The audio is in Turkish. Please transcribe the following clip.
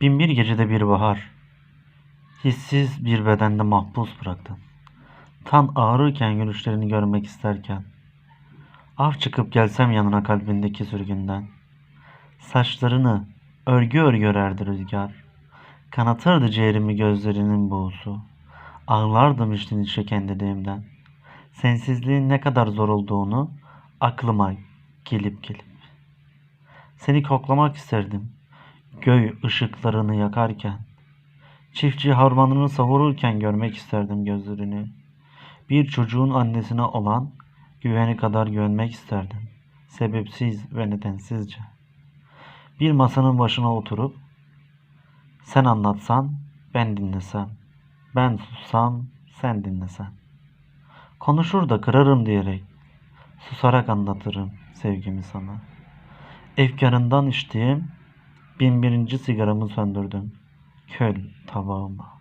Binbir gecede bir bahar. Hissiz bir bedende mahpus bıraktın. Tan ağrırken gülüşlerini görmek isterken. Av çıkıp gelsem yanına kalbindeki sürgünden. Saçlarını örgü örgü örerdi rüzgar. Kanatırdı ciğerimi gözlerinin buğusu. Ağlardım içten içe kendi dediğimden. Sensizliğin ne kadar zor olduğunu aklıma gelip gelip. Seni koklamak isterdim. Göy ışıklarını yakarken. Çiftçi harmanını savururken görmek isterdim gözlerini. Bir çocuğun annesine olan güveni kadar güvenmek isterdim. Sebepsiz ve nedensizce. Bir masanın başına oturup sen anlatsan ben dinlesem. Ben sussam sen dinlesen. Konuşur da kırarım diyerek susarak anlatırım sevgimi sana. Efkarından içtiğim bin birinci sigaramı söndürdüm. Köl tabağıma.